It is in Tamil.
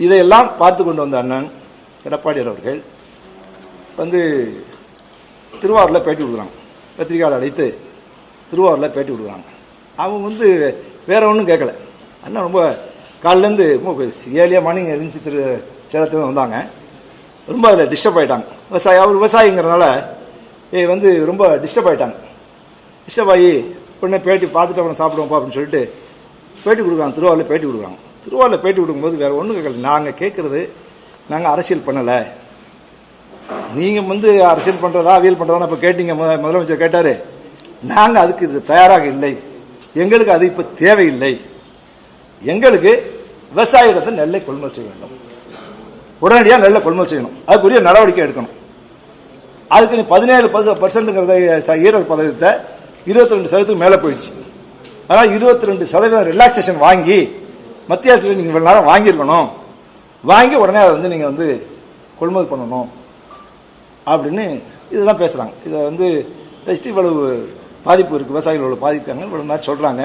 இதையெல்லாம் பார்த்து கொண்டு வந்த அண்ணன் எடப்பாடியார் அவர்கள் வந்து திருவாரூரில் பேட்டி கொடுக்குறாங்க பத்திரிகையாளர் அழைத்து திருவாரூரில் பேட்டி கொடுக்குறாங்க அவங்க வந்து வேற ஒன்றும் கேட்கல. அண்ணா ரொம்ப காலிலேருந்து ரொம்ப ஏழியா மார்னிங் இருந்துச்சு திரு சேலத்துலேருந்து வந்தாங்க. ரொம்ப அதில் டிஸ்டர்ப் ஆகிட்டாங்க விவசாயி அவர் விவசாயிங்கிறனால ஏ வந்து ரொம்ப டிஸ்டர்ப் ஆகிட்டாங்க டிஸ்டர்ப் ஆகி உடனே பேட்டி பார்த்துட்டு அப்புறம் சாப்பிடுவோம்ப்பா அப்படின்னு சொல்லிட்டு பேட்டி கொடுக்குறாங்க திருவாரூரில் பேட்டி கொடுக்குறாங்க திருவாரூரில் பேட்டி விடும்போது வேற ஒன்றும் கேட்கல. நாங்கள் கேட்குறது நாங்கள் அரசியல் பண்ணலை. நீங்கள் வந்து அரசியல் பண்ணுறதா அவியல் பண்ணுறதா இப்போ கேட்டீங்க. முத முதலமைச்சர் கேட்டார். நாங்கள் அதுக்கு இது தயாராக இல்லை. எங்களுக்கு அது இப்போ தேவையில்லை. எங்களுக்கு விவசாயிடத்தை நெல்லை கொள்முதல் செய்ய வேண்டும். உடனடியாக நெல்லை கொள்முதல் செய்யணும். அதுக்குரிய நடவடிக்கை எடுக்கணும். அதுக்கு நீ பதினேழு பர்சன்ட்டுங்கிறத ஈரல் பதவியத்தை இருபத்தி ரெண்டு சதவீதத்துக்கு மேலே போயிடுச்சு. அதனால் இருபத்தி ரெண்டு சதவீதம் ரிலாக்ஸேஷன் வாங்கி மத்திய அரசு நீங்கள் இவ்வளோ நேரம் வாங்கியிருக்கணும். வாங்கி உடனே அதை வந்து நீங்கள் வந்து கொள்முதல் பண்ணணும் அப்படின்னு இதெல்லாம் பேசுகிறாங்க இதை வந்து ஃபஸ்ட்டு இவ்வளவு பாதிப்பு இருக்குது விவசாயிகள் இவ்வளோ பாதிப்பாங்க இவ்வளோ மாதிரி சொல்கிறாங்க